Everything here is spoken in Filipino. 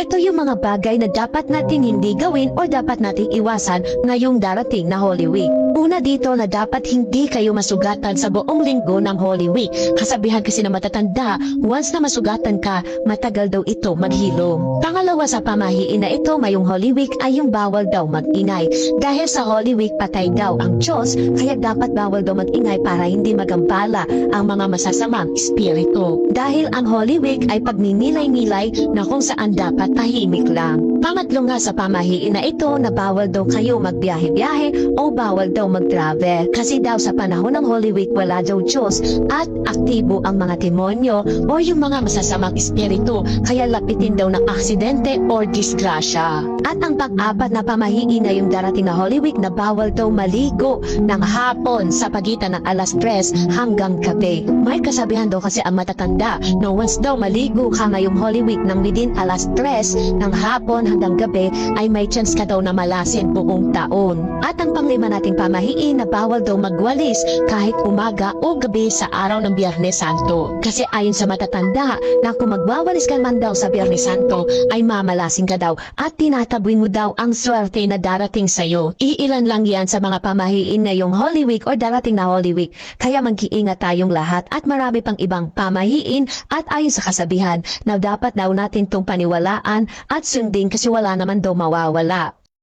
Ito yung mga bagay na dapat natin hindi gawin o dapat nating iwasan ngayong darating na Holy Week. Una dito na dapat hindi kayo masugatan sa buong linggo ng Holy Week. Kasabihan kasi na matatanda, once na masugatan ka, matagal daw ito maghilom. Pangalawa sa pamahiin na ito mayong Holy Week ay yung bawal daw mag-ingay. Dahil sa Holy Week patay daw ang Diyos, kaya dapat bawal daw mag-ingay para hindi magampala ang mga masasamang espiritu. Dahil ang Holy Week ay pagninilay-nilay na kung saan dapat tahimik lang. Pangatlo nga sa pamahiin na ito na bawal daw kayo magbiyahe-biyahe o bawal daw mag-travel. Kasi daw sa panahon ng Holy Week wala daw Diyos at aktibo ang mga demonyo o yung mga masasamang espiritu kaya lapitin daw ng aksidente or disgrasya. At ang pang-apat na pamahiin na yung darating na Holy Week na bawal daw maligo ng hapon sa pagitan ng alas 3 hanggang gabi. May kasabihan daw kasi ang matatanda na once daw maligo ka ngayong Holy Week ng within alas 3 ng hapon hanggang gabi ay may chance ka daw na malasin buong taon. At ang panglima nating pamahiin na bawal daw magwalis kahit umaga o gabi sa araw ng Biyernes Santo. Kasi ayon sa matatanda na kung magwawalis ka man daw sa Biyernes Santo ay mamalasin ka daw at tinatabuin mo daw ang swerte na darating sa'yo. Iilan lang yan sa mga pamahiin na yung Holy Week o darating na Holy Week. Kaya mag-iingat tayong lahat at marami pang ibang pamahiin at ayon sa kasabihan na dapat daw natin tong paniwalaan at sundin kasi wala naman daw mawawala.